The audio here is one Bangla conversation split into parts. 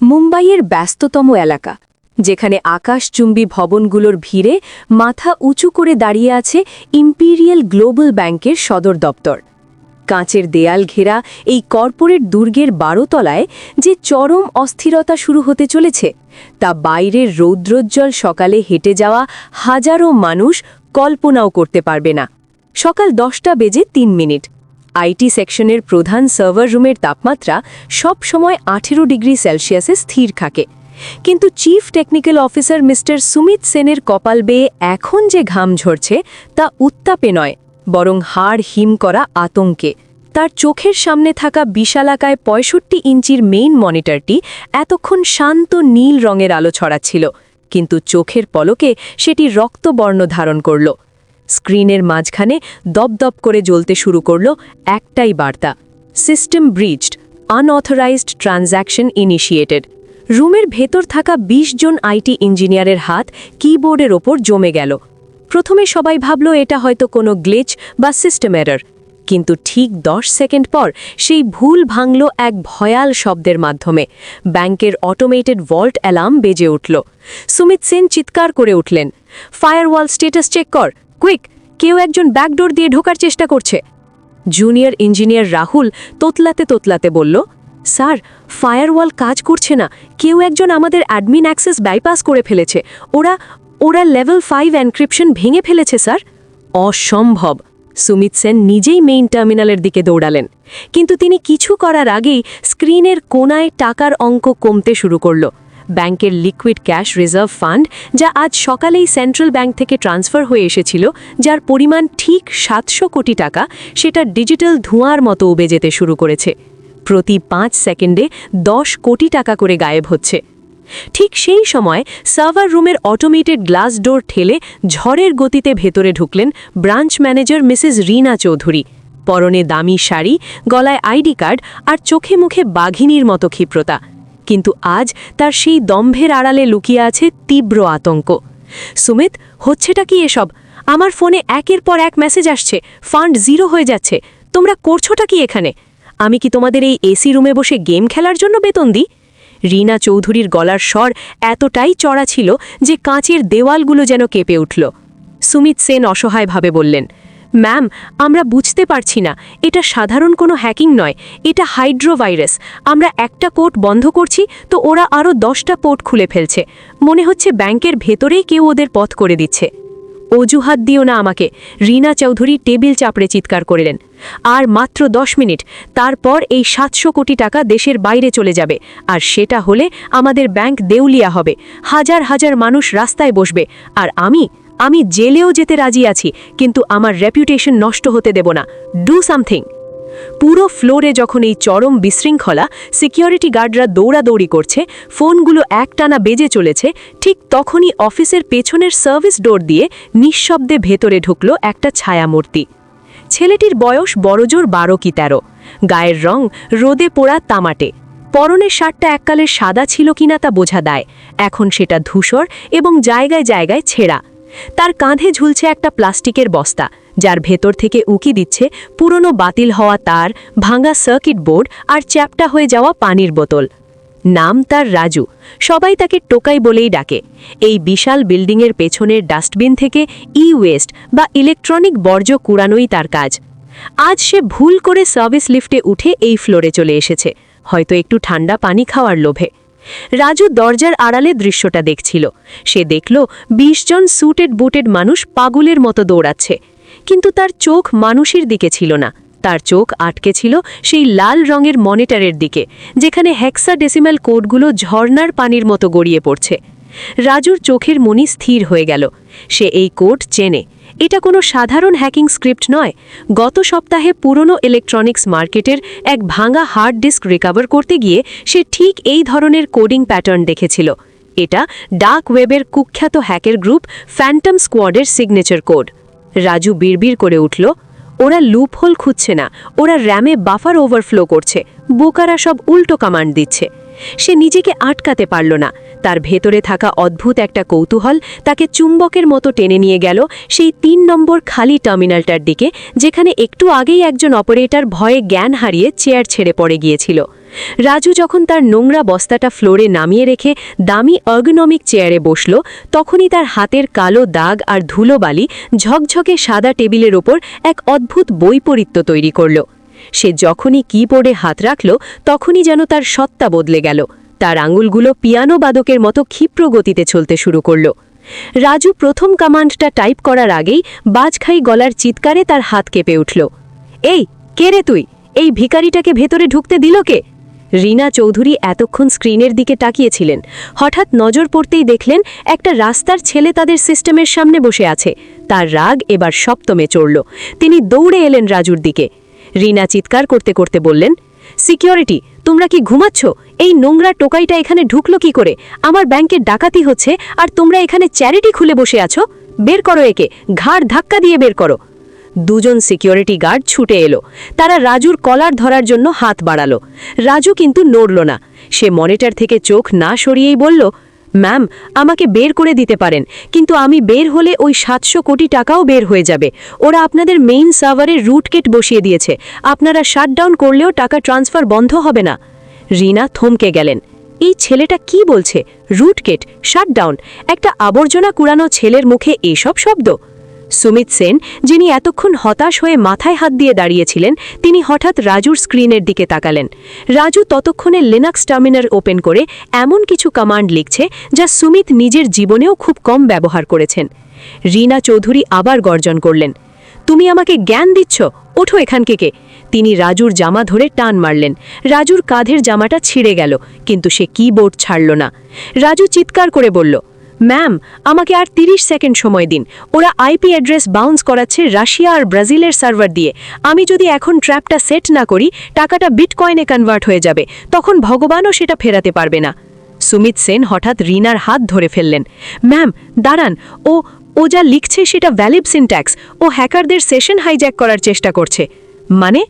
মুম্বাইয়ের ব্যস্ততম এলাকা, যেখানে আকাশচুম্বী ভবনগুলোর ভিড়ে মাথা উঁচু করে দাঁড়িয়ে আছে ইম্পিরিয়াল গ্লোবাল ব্যাংকের সদর দপ্তর। কাঁচের দেয়াল ঘেরা এই কর্পোরেট দুর্গের বারোতলায় যে চরম অস্থিরতা শুরু হতে চলেছে, তা বাইরের রৌদ্রোজ্জ্বল সকালে হেঁটে যাওয়া হাজারো মানুষ কল্পনাও করতে পারবে না। সকাল দশটা বেজে তিন মিনিট। আইটি সেকশনের প্রধান সার্ভার রুমের তাপমাত্রা সব সময় আঠেরো ডিগ্রি সেলসিয়াসে স্থির থাকে। কিন্তু chief technical officer mister Sumit সেনের কপাল বেয়ে এখন যে ঘাম ঝরছে, তা উত্তাপে নয়, বরং হাড় হিম করা আতঙ্কে। তার চোখের সামনে থাকা বিশালাকায় পঁয়ষট্টি ইঞ্চির মেইন মনিটরটি এতক্ষণ শান্ত নীল রঙের আলো ছড়াচ্ছিল, কিন্তু চোখের পলকে সেটি রক্তবর্ণ ধারণ করল। স্ক্রিনের মাঝখানে দপদপ করে জ্বলতে শুরু করল একটাই বার্তা। System breached unauthorised transaction initiated. রুমের ভেতর থাকা ২০ জন আইটি ইঞ্জিনিয়ারের হাত কিবোর্ডের ওপর জমে গেল। প্রথমে সবাই ভাবল এটা হয়তো কোনো গ্লিচ বা সিস্টেম এরর। কিন্তু ঠিক দশ সেকেন্ড পর সেই ভুল ভাঙল এক ভয়াল শব্দের মাধ্যমে। ব্যাংকের অটোমেটেড ভল্ট অ্যালার্ম বেজে উঠল। সুমিত সেন চিৎকার করে উঠলেন, ফায়ারওয়াল স্টেটাস চেক কর। কুইক কেউ একজন ব্যাকডোর দিয়ে ঢোকার চেষ্টা করছে। জুনিয়র ইঞ্জিনিয়ার রাহুল তোতলাতে তোতলাতে বলল, স্যার ফায়ারওয়াল কাজ করছে না। কেউ একজন আমাদের অ্যাডমিন অ্যাক্সেস বাইপাস করে ফেলেছে। ওরা ওরা লেভেল ফাইভ এনক্রিপশন ভেঙে ফেলেছে, স্যার। অসম্ভব। সুমিত সেন নিজেই মেইন টার্মিনালের দিকে দৌড়ালেন। কিন্তু তিনি কিছু করার আগেই স্ক্রিনের কোনায় টাকার অঙ্ক কমতে শুরু করল। ব্যাংকের লিকুইড ক্যাশ রিজার্ভ ফান্ড, যা আজ সকালেই সেন্ট্রাল ব্যাংক থেকে ট্রান্সফার হয়ে এসেছিল, যার পরিমাণ ঠিক সাতশো কোটি টাকা, সেটা ডিজিটাল ধোঁয়ার মতো উবে যেতে শুরু করেছে। প্রতি পাঁচ সেকেন্ডে দশ কোটি টাকা করে গায়েব হচ্ছে। ঠিক সেই সময় সার্ভার রুমের অটোমেটেড গ্লাস ডোর ঠেলে ঝড়ের গতিতে ভেতরে ঢুকলেন branch manager Mrs Rina Chowdhury. পরনে দামি শাড়ি, গলায় আইডি কার্ড আর চোখে মুখে বাঘিনীর মতো ক্ষিপ্রতা। কিন্তু আজ তার সেই দম্ভের আড়ালে লুকিয়ে আছে তীব্র আতঙ্ক। সুমিত, হচ্ছেটা কি এসব? আমার ফোনে একের পর এক মেসেজ আসছে, ফান্ড জিরো হয়ে যাচ্ছে, তোমরা করছোটা কি এখানে? আমি কি তোমাদের এই এসি রুমে বসে গেম খেলার জন্য বেতন দিই? রিনা চৌধুরীর গলার স্বর এতটাই চড়া ছিল যে কাঁচের দেওয়ালগুলো যেন কেঁপে উঠল। সুমিত সেন অসহায়ভাবে বললেন ম্যাম, আমরা বুঝতে পারছি না। এটা সাধারণ কোনো হ্যাকিং নয়। এটা হাইড্রোভাইরাস। আমরা একটা পোর্ট বন্ধ করছি, তো ওরা আরও দশটা পোর্ট খুলে ফেলছে। মনে হচ্ছে ব্যাংকের ভেতরেই কেউ ওদের পথ করে দিচ্ছে। অজুহাত দিও না আমাকে। রিনা চৌধুরী টেবিল চাপড়ে চিৎকার করলেন। আর মাত্র দশ মিনিট। তারপর এই সাতশো কোটি টাকা দেশের বাইরে চলে যাবে। আর সেটা হলে আমাদের ব্যাংক দেউলিয়া হবে। হাজার হাজার মানুষ রাস্তায় বসবে। আর আমি আমি জেলেও যেতে রাজি আছি, কিন্তু আমার রেপুটেশন নষ্ট হতে দেব না। ডু সামথিং পুরো ফ্লোরে যখন এই চরম বিশৃঙ্খলা সিকিউরিটি গার্ডরা দৌড়াদৌড়ি করছে, ফোনগুলো একটানা বেজে চলেছে, ঠিক তখনই অফিসের পেছনের সার্ভিস ডোর দিয়ে নিঃশব্দে ভেতরে ঢুকল একটা ছায়ামূর্তি। ছেলেটির বয়স বড়জোর বারো কি তেরো। গায়ের রং রোদে পোড়া তামাটে। পরনের শার্টটা এককালের সাদা ছিল কিনা তা বোঝা দেয়। এখন সেটা ধূসর এবং জায়গায় জায়গায় ছেঁড়া। তার কাঁধে ঝুলছে একটা প্লাস্টিকের বস্তা, যার ভেতর থেকে উকি দিচ্ছে পুরনো বাতিল হওয়া তার, ভাঙা সার্কিট বোর্ড আর চ্যাপটা হয়ে যাওয়া পানির বোতল। নাম তার রাজু। সবাই তাকে টোকাই বলেই ডাকে। এই বিশাল বিল্ডিংয়ের পেছনের ডাস্টবিন থেকে ই ওয়েস্ট বা ইলেকট্রনিক বর্জ্য কুড়ানোই তার কাজ। আজ সে ভুল করে সার্ভিস লিফটে উঠে এই ফ্লোরে চলে এসেছে। হয়তো একটু ঠান্ডা পানি খাওয়ার লোভে। রাজু দরজার আড়ালে দৃশ্যটা দেখছিল। সে দেখল বিশ জন স্যুটেড বুটেড মানুষ পাগুলের মতো দৌড়াচ্ছে। কিন্তু তার চোখ মানুষের দিকে ছিল না। তার চোখ আটকে ছিল সেই লাল রঙের মনিটরের দিকে, যেখানে হেক্সা ডেসিমাল কোডগুলো ঝর্নার পানির মতো গড়িয়ে পড়ছে। রাজুর চোখের মনি স্থির হয়ে গেল। সে এই কোড চেনে। এটা কোনো সাধারণ হ্যাকিং স্ক্রিপ্ট নয়। গত সপ্তাহে পুরনো ইলেকট্রনিক্স মার্কেটের এক ভাঙা হার্ড ডিস্ক রিকভার করতে গিয়ে সে ঠিক এই ধরনের কোডিং প্যাটার্ন দেখেছিল। এটা ডার্ক ওয়েবের কুখ্যাত হ্যাকের গ্রুপ ফ্যান্টম স্কোয়াডের সিগনেচার কোড রাজু বিড়বিড় করে উঠল, ওরা লুপহোল খুঁজছে না। ওরা র্যামে বাফার ওভারফ্লো করছে। বোকারা সব উল্টো কামান্ড দিচ্ছে। সে নিজেকে আটকাতে পারল না। তার ভেতরে থাকা অদ্ভুত একটা কৌতূহল তাকে চুম্বকের মতো টেনে নিয়ে গেল সেই তিন নম্বর খালি টার্মিনালটার দিকে, যেখানে একটু আগেই একজন অপারেটর ভয়ে জ্ঞান হারিয়ে চেয়ার ছেড়ে পড়ে গিয়েছিল। রাজু যখন তার নোংরা বস্তাটা ফ্লোরে নামিয়ে রেখে দামি অর্গনমিক চেয়ারে বসল, তখনই তার হাতের কালো দাগ আর ধুলোবালি ঝকঝকে সাদা টেবিলের ওপর এক অদ্ভুত বৈপরীত্য তৈরি করল। সে যখনই কিবোর্ডে হাত রাখল, তখনই যেন তার সত্তা বদলে গেল। তার আঙুলগুলো পিয়ানো বাদকের মতো ক্ষিপ্র গতিতে চলতে শুরু করল। রাজু প্রথম কমান্ডটা টাইপ করার আগেই বাজখাই গলার চিৎকারে তার হাত কেঁপে উঠল। এই, কে রে তুই? এই ভিখারিটাকে ভেতরে ঢুকতে দিল কে? রিনা চৌধুরী এতক্ষণ স্ক্রিনের দিকে তাকিয়েছিলেন। হঠাৎ নজর পড়তেই দেখলেন একটা রাস্তার ছেলে তাদের সিস্টেমের সামনে বসে আছে। তার রাগ এবার সপ্তমে চড়ল। তিনি দৌড়ে এলেন রাজুর দিকে। রিনা চিৎকার করতে করতে বললেন, সিকিউরিটি, তোমরা কি ঘুমাচ্ছ? এই নোংরা টোকাইটা এখানে ঢুকলো কি করে? আমার ব্যাংকের ডাকাতি হচ্ছে আর তোমরা এখানে চ্যারিটি খুলে বসে আছো? বের করো একে, ঘাড় ধাক্কা দিয়ে বের করো। দুজন সিকিউরিটি গার্ড ছুটে এলো। তারা রাজুর কলার ধরার জন্য হাত বাড়ালো। রাজু কিন্তু নড়ল না। সে মনিটর থেকে চোখ না সরিয়েই বলল ম্যাম, আমাকে বের করে দিতে পারেন, কিন্তু আমি বের হলে ওই সাতশো কোটি টাকাও বের হয়ে যাবে। ওরা আপনাদের মেইন সার্ভারের রুটকেট বসিয়ে দিয়েছে। আপনারা শাটডাউন করলেও টাকা ট্রান্সফার বন্ধ হবে না। রিনা থমকে গেলেন। এই ছেলেটা কি বলছে? রুটকেট শাটডাউন একটা আবর্জনা কুড়ানো ছেলের মুখে এসব শব্দ? সুমিত সেন, যিনি এতক্ষণ হতাশ হয়ে মাথায় হাত দিয়ে দাঁড়িয়েছিলেন, তিনি হঠাৎ রাজুর স্ক্রিনের দিকে তাকালেন। রাজু ততক্ষণে লিনাক্স টার্মিনাল ওপেন করে এমন কিছু কমান্ড লিখছে যা সুমিত নিজের জীবনেও খুব কম ব্যবহার করেছেন। রিনা চৌধুরী আবার গর্জন করলেন, তুমি আমাকে জ্ঞান দিচ্ছ? ওঠো এখান থেকে। তিনি রাজুর জামা ধরে টান মারলেন। রাজুর কাঁধের জামাটা ছিঁড়ে গেল, কিন্তু সে কিবোর্ড ছাড়ল না। রাজু চিৎকার করে বলল ম্যাম আমাকে আর ৩০ সেকেন্ড সময় দিন। ওরা আইপি অ্যাড্রেস বাউন্স করাচ্ছে রাশিয়া আর ব্রাজিলের সার্ভার দিয়ে। আমি যদি এখন ট্র্যাপটা সেট না করি, টাকাটা বিটকয়েনে কনভার্ট হয়ে যাবে। তখন ভগবানও সেটা ফেরাতে পারবে না। সুমিত সেন হঠাৎ রিনার হাত ধরে ফেললেন। ম্যাম দাঁড়ান। ও ও যা লিখছে সেটা ভ্যালিড সিনট্যাক্স ও হ্যাকারদের সেশন হাইজ্যাক করার চেষ্টা করছে। মানে?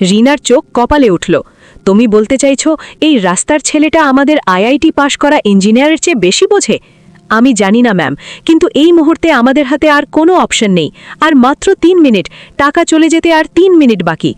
রিনার চোখ কপালে উঠল। তুমি বলতে চাইছো, এই রাস্তার ছেলেটা আমাদের আইআইটি পাশ করা ইঞ্জিনিয়ারের চেয়ে বেশি বোঝে? আমি জানি না ম্যাম কিন্তু এই মুহূর্তে আমাদের হাতে আর কোনো অপশন নেই। আর মাত্র তিন মিনিট। টাকা চলে যেতে আর তিন মিনিট বাকি।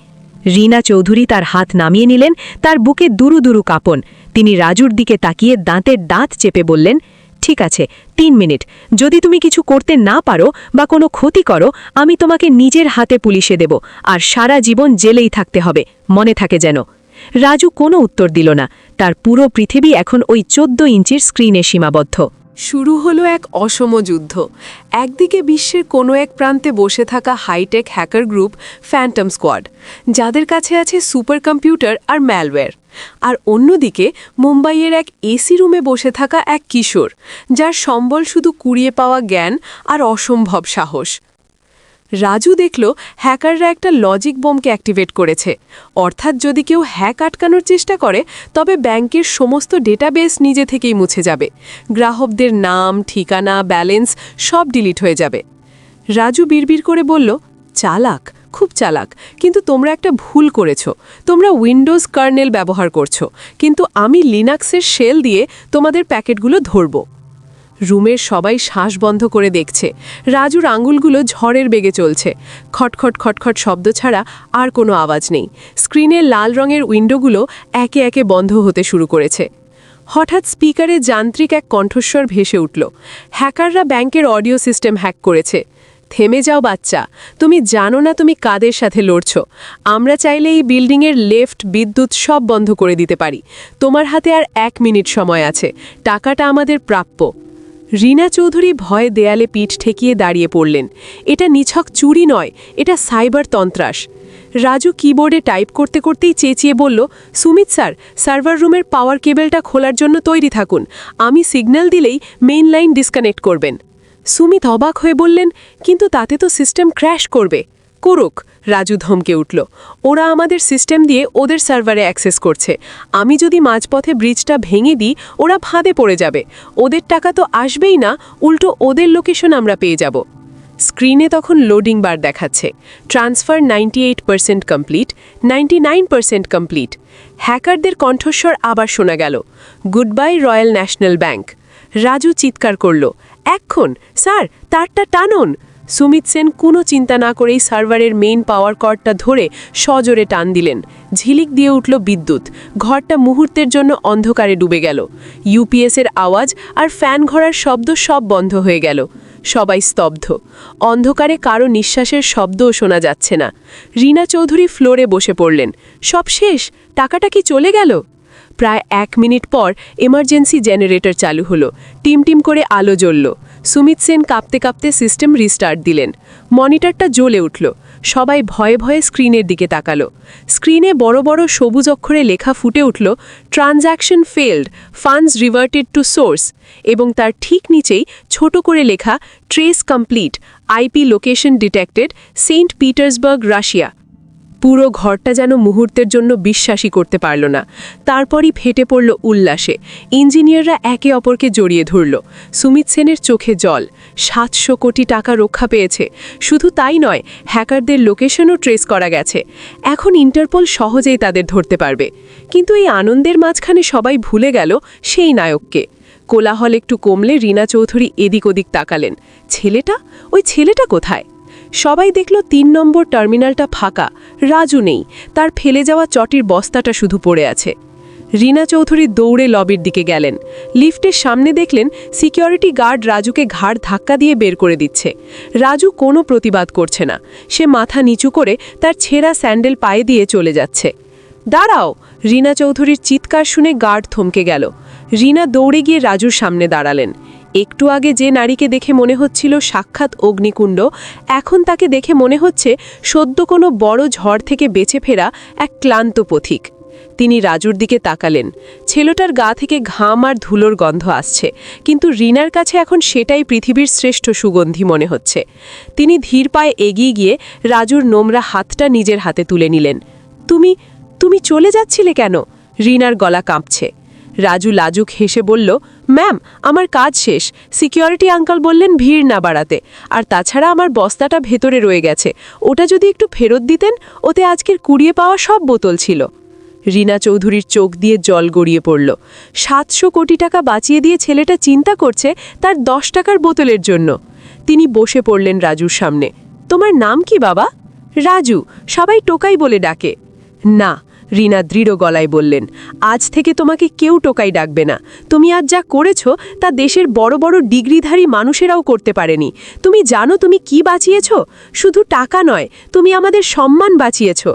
রিনা চৌধুরী তার হাত নামিয়ে নিলেন, তার বুকে দুরু দুরু কাঁপন। তিনি রাজুর দিকে তাকিয়ে দাঁতের দাঁত চেপে বললেন, ঠিক আছে, তিন মিনিট। যদি তুমি কিছু করতে না পারো বা কোনো ক্ষতি করো, আমি তোমাকে নিজের হাতে পুলিশে দেব। আর সারা জীবন জেলেই থাকতে হবে। মনে থাকে যেন। রাজু কোনো উত্তর দিল না। তার পুরো পৃথিবী এখন ওই চোদ্দ ইঞ্চির স্ক্রিনে সীমাবদ্ধ। শুরু হলো এক অসম যুদ্ধ। একদিকে বিশ্বের কোনো এক প্রান্তে বসে থাকা hitech hacker group phantom squad যাদের কাছে আছে সুপার কম্পিউটার আর ম্যালওয়্যার আর অন্যদিকে মুম্বাইয়ের এক এসি রুমে বসে থাকা এক কিশোর, যার সম্বল শুধু কুড়িয়ে পাওয়া জ্ঞান আর অসম্ভব সাহস। রাজু দেখল হ্যাকাররা একটা লজিক বোমকে অ্যাক্টিভেট করেছে। অর্থাৎ যদি কেউ হ্যাক আটকানোর চেষ্টা করে, তবে ব্যাংকের সমস্ত ডেটাবেস নিজে থেকেই মুছে যাবে। গ্রাহকদের নাম, ঠিকানা, ব্যালেন্স সব ডিলিট হয়ে যাবে। রাজু বিড়বিড় করে বলল, চালাক, খুব চালাক, কিন্তু তোমরা একটা ভুল করেছ। তোমরা উইন্ডোজ কার্নেল ব্যবহার করছ, কিন্তু আমি লিনাক্সের শেল দিয়ে তোমাদের প্যাকেটগুলো ধরবো। রুমের সবাই শ্বাস বন্ধ করে দেখছে। রাজুর আঙুলগুলো ঝড়ের বেগে চলছে। খটখট খটখট শব্দ ছাড়া আর কোনো আওয়াজ নেই। স্ক্রিনের লাল রঙের উইন্ডোগুলো একে একে বন্ধ হতে শুরু করেছে। হঠাৎ স্পিকারে যান্ত্রিক এক কণ্ঠস্বর ভেসে উঠল। হ্যাকাররা ব্যাংকের অডিও সিস্টেম হ্যাক করেছে। থেমে যাও বাচ্চা। তুমি জানো না তুমি কাদের সাথে লড়ছ। আমরা চাইলে এই বিল্ডিংয়ের লেফট বিদ্যুৎ সব বন্ধ করে দিতে পারি। তোমার হাতে আর এক মিনিট সময় আছে। টাকাটা আমাদের প্রাপ্য। রিনা চৌধুরী ভয়ে দেয়ালে পিঠ ঠেকিয়ে দাঁড়িয়ে পড়লেন। এটা নিছক চুরি নয়, এটা সাইবার তন্ত্রাস। রাজু কিবোর্ডে টাইপ করতে করতেই চেঁচিয়ে বলল, সুমিত স্যার, সার্ভার রুমের পাওয়ার কেবেলটা খোলার জন্য তৈরি থাকুন। আমি সিগন্যাল দিলেই মেইন লাইন ডিসকানেক্ট করবেন। সুমিত অবাক হয়ে বললেন, কিন্তু তাতে তো সিস্টেম ক্র্যাশ করবে। করুক, রাজু ধমকে উঠল। ওরা আমাদের সিস্টেম দিয়ে ওদের সার্ভারে অ্যাক্সেস করছে। আমি যদি মাঝপথে ব্রিজটা ভেঙে দিই, ওরা ফাঁদে পড়ে যাবে। ওদের টাকা তো আসবেই না, উল্টো ওদের লোকেশন আমরা পেয়ে যাব। স্ক্রিনে তখন লোডিং বার দেখাচ্ছে। Transfer ninety eight percent complete ninety nine percent complete হ্যাকারদের কণ্ঠস্বর আবার শোনা গেল। Goodbye royal national bank Raju চিৎকার করল এক্ষণ স্যার, তারটা টানুন। সুমিত সেন কোনো চিন্তা না করেই সার্ভারের মেইন পাওয়ার কর্ডটা ধরে সজোরে টান দিলেন। ঝিলিক দিয়ে উঠল বিদ্যুৎ। ঘরটা মুহূর্তের জন্য অন্ধকারে ডুবে গেল। ইউপিএসের আওয়াজ আর ফ্যান ঘোরার শব্দ সব বন্ধ হয়ে গেল। সবাই স্তব্ধ। অন্ধকারে কারও নিঃশ্বাসের শব্দও শোনা যাচ্ছে না। রিনা চৌধুরী ফ্লোরে বসে পড়লেন। সব শেষ? টাকাটা কি চলে গেল? প্রায় এক মিনিট পর এমার্জেন্সি জেনারেটর চালু হলো। টিম টিম করে আলো জ্বলল। সুমিত সেন কাঁপতে কাঁপতে সিস্টেম রিস্টার্ট দিলেন। মনিটরটা জ্বলে উঠল। সবাই ভয়ে ভয়ে স্ক্রিনের দিকে তাকালো। স্ক্রিনে বড় বড় সবুজ অক্ষরে লেখা ফুটে উঠল, transaction failed funds reverted to source এবং তার ঠিক নিচেই ছোট করে লেখা, trace complete, IP location detected, Saint Petersburg, Russia. পুরো ঘরটা যেন মুহূর্তের জন্য বিশ্বাসই করতে পারল না। তারপরই ফেটে পড়ল উল্লাসে। ইঞ্জিনিয়াররা একে অপরকে জড়িয়ে ধরল। সুমিত সেনের চোখে জল। সাতশো কোটি টাকা রক্ষা পেয়েছে। শুধু তাই নয়, হ্যাকারদের লোকেশনও ট্রেস করা গেছে। এখন ইন্টারপোল সহজেই তাদের ধরতে পারবে। কিন্তু এই আনন্দের মাঝখানে সবাই ভুলে গেল সেই নায়ককে। কোলাহল একটু কমলে রিনা চৌধুরী এদিক ওদিক তাকালেন। ছেলেটা? ওই ছেলেটা কোথায়? সবাই দেখল তিন নম্বর টার্মিনালটা ফাঁকা, রাজু নেই, তার ফেলে যাওয়া চটির বস্তাটা শুধু পড়ে আছে। রিনা চৌধুরী দৌড়ে লবির দিকে গেলেন। লিফটের সামনে দেখলেন সিকিউরিটি গার্ড রাজুকে ঘাড় ধাক্কা দিয়ে বের করে দিচ্ছে। রাজু কোনো প্রতিবাদ করছে না। সে মাথা নিচু করে তার ছেঁড়া স্যান্ডেল পায়ে দিয়ে চলে যাচ্ছে। দাঁড়াও! রিনা চৌধুরীর চিৎকার শুনে গার্ড থমকে গেল। রিনা দৌড়ে গিয়ে রাজুর সামনে দাঁড়ালেন। একটু আগে যে নারীকে দেখে মনে হচ্ছিল সাক্ষাৎ অগ্নিকুণ্ড, এখন তাকে দেখে মনে হচ্ছে সদ্য কোনো বড় ঝড় থেকে বেঁচে ফেরা এক ক্লান্ত পথিক। তিনি রাজুর দিকে তাকালেন। ছেলেটার গা থেকে ঘাম আর ধুলোর গন্ধ আসছে, কিন্তু রিনার কাছে এখন সেটাই পৃথিবীর শ্রেষ্ঠ সুগন্ধি মনে হচ্ছে। তিনি ধীর পায়ে এগিয়ে গিয়ে রাজুর নোংরা হাতটা নিজের হাতে তুলে নিলেন। তুমি তুমি চলে যাচ্ছিলে কেন? রিনার গলা কাঁপছে। রাজু লাজুক হেসে বলল ম্যাম, আমার কাজ শেষ। সিকিউরিটি আঙ্কাল বললেন ভিড় না বাড়াতে। আর তাছাড়া আমার বস্তাটা ভেতরে রয়ে গেছে। ওটা যদি একটু ফেরত দিতেন, ওতে আজকের কুড়িয়ে পাওয়া সব বোতল ছিল। রিনা চৌধুরীর চোখ দিয়ে জল গড়িয়ে পড়ল। সাতশো কোটি টাকা বাঁচিয়ে দিয়ে ছেলেটা চিন্তা করছে তার দশ টাকার বোতলের জন্য। তিনি বসে পড়লেন রাজুর সামনে। তোমার নাম কি বাবা? রাজু, সবাই টোকাই বলে ডাকে। না রিনা দৃঢ় গলায় বললেন, আজ থেকে তোমাকে কেউ টোকাই ডাকবে না। তুমি আজ যা করেছ, তা দেশের বড় বড় ডিগ্রিধারী মানুষেরাও করতে পারেনি। তুমি জানো তুমি কি বাঁচিয়েছ? শুধু টাকা নয়, তুমি আমাদের সম্মান বাঁচিয়েছ।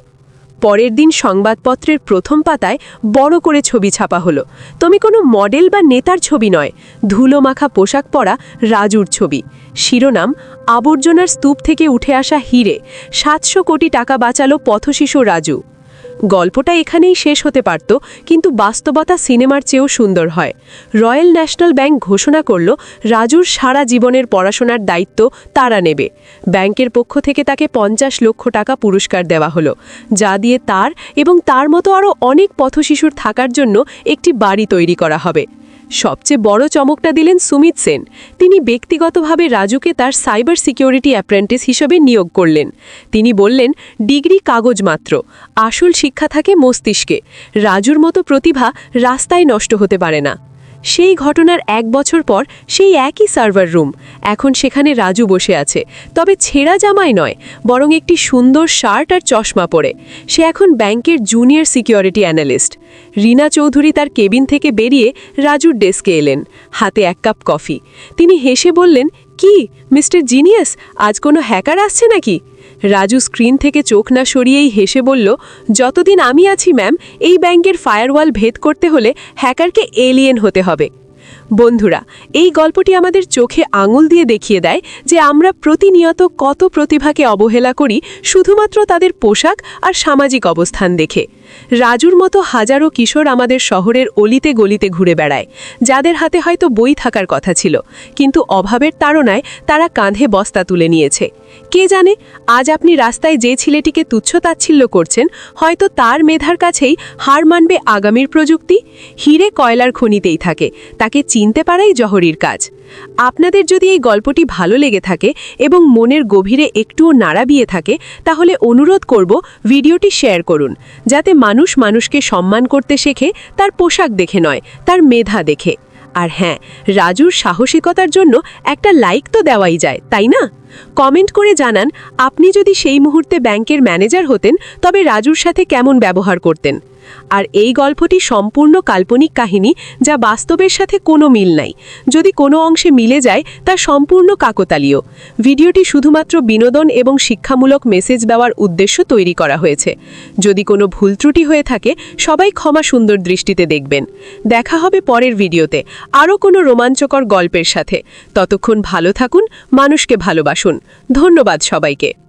পরের দিন সংবাদপত্রের প্রথম পাতায় বড় করে ছবি ছাপা হলো। তুমি কোনো মডেল বা নেতার ছবি নয় ধুলো মাখা পোশাক পরা রাজুর ছবি। শিরোনাম, আবর্জনার স্তূপ থেকে উঠে আসা হিরে। সাতশো কোটি টাকা বাঁচালো পথশিশু রাজু। গল্পটা এখানেই শেষ হতে পারত, কিন্তু বাস্তবতা সিনেমার চেয়েও সুন্দর হয়। রয়্যাল ন্যাশনাল ব্যাংক ঘোষণা করল, রাজুর সারা জীবনের পড়াশোনার দায়িত্ব তারা নেবে। ব্যাংকের পক্ষ থেকে তাকে পঞ্চাশ লক্ষ টাকা পুরস্কার দেওয়া হলো, যা দিয়ে তার এবং তার মতো আরও অনেক পথশিশুর থাকার জন্য একটি বাড়ি তৈরি করা হবে। সবচেয়ে বড় চমকটা দিলেন সুমিত সেন। তিনি ব্যক্তিগতভাবে রাজুকে তার সাইবার সিকিউরিটি অ্যাপ্রেন্টিস হিসেবে নিয়োগ করলেন। তিনি বললেন, ডিগ্রি কাগজ মাত্র, আসল শিক্ষা থাকে মস্তিষ্কে। রাজুর মতো প্রতিভা রাস্তায় নষ্ট হতে পারে না। সেই ঘটনার এক বছর পর সেই একই সার্ভার রুম। এখন সেখানে রাজু বসে আছে। তবে ছেঁড়া জামাই নয়, বরং একটি সুন্দর শার্ট আর চশমা পরে। সে এখন ব্যাংকের junior security analyst. Rina Chowdhury তার কেবিন থেকে বেরিয়ে রাজুর ডেস্কে এলেন, হাতে এক কাপ কফি। তিনি হেসে বললেন, কি, মিস্টার জিনিয়াস, আজ কোনো হ্যাকার আসছে নাকি? রাজু স্ক্রিন থেকে চোখ না সরিয়েই হেসে বলল, যতদিন আমি আছি, ম্যাম, এই ব্যাংকের ফায়ারওয়াল ভেদ করতে হলে হ্যাকারকে এলিয়েন হতে হবে। বন্ধুরা, এই গল্পটি আমাদের চোখে আঙুল দিয়ে দেখিয়ে দেয় যে আমরা প্রতিনিয়ত কত প্রতিভাকে অবহেলা করি শুধুমাত্র তাদের পোশাক আর সামাজিক অবস্থান দেখে। রাজুর মতো হাজারো কিশোর আমাদের শহরের অলিতে গলিতে ঘুরে বেড়ায়, যাদের হাতে হয়তো বই থাকার কথা ছিল, কিন্তু অভাবের তাড়নায় তারা কাঁধে বস্তা তুলে নিয়েছে। কে জানে, আজ আপনি রাস্তায় যে ছেলেটিকে তুচ্ছ তাচ্ছিল্য করছেন, হয়তো তার মেধার কাছেই হার মানবে আগামীর প্রযুক্তি। হিরে কয়লার খনিতেই থাকে, তাকে চিনতে পারাই জহরির কাজ। আপনাদের যদি এই গল্পটি ভালো লেগে থাকে এবং মনের গভীরে একটুও নাড়াবিয়ে থাকে, তাহলে অনুরোধ করব ভিডিওটি শেয়ার করুন, যাতে মানুষ মানুষকে সম্মান করতে শেখে, তার পোশাক দেখে নয়, তার মেধা দেখে। আর হ্যাঁ রাজুর সাহসিকতার জন্য একটা লাইক তো দেওয়াই যায়, তাই না? কমেন্ট করে জানান, আপনি যদি সেই মুহূর্তে ব্যাংকের ম্যানেজার হতেন, তবে রাজুর সাথে কেমন ব্যবহার করতেন? আর এই গল্পটি সম্পূর্ণ কাল্পনিক কাহিনী যা বাস্তবের সাথে কোনো মিল নাই। যদি কোনো অংশে মিলে যায়, তা সম্পূর্ণ কাকতালীয়। ভিডিওটি শুধুমাত্র বিনোদন এবং শিক্ষামূলক মেসেজ দেওয়ার উদ্দেশ্য তৈরি করা হয়েছে। যদি কোনো ভুল ত্রুটি হয়ে থাকে, সবাই ক্ষমা সুন্দর দৃষ্টিতে দেখবেন। দেখা হবে পরের ভিডিওতে। আরও কোনো রোমাঞ্চকর গল্পের সাথে। ততক্ষণ ভালো থাকুন, মানুষকে ভালোবাসুন। ধন্যবাদ সবাইকে।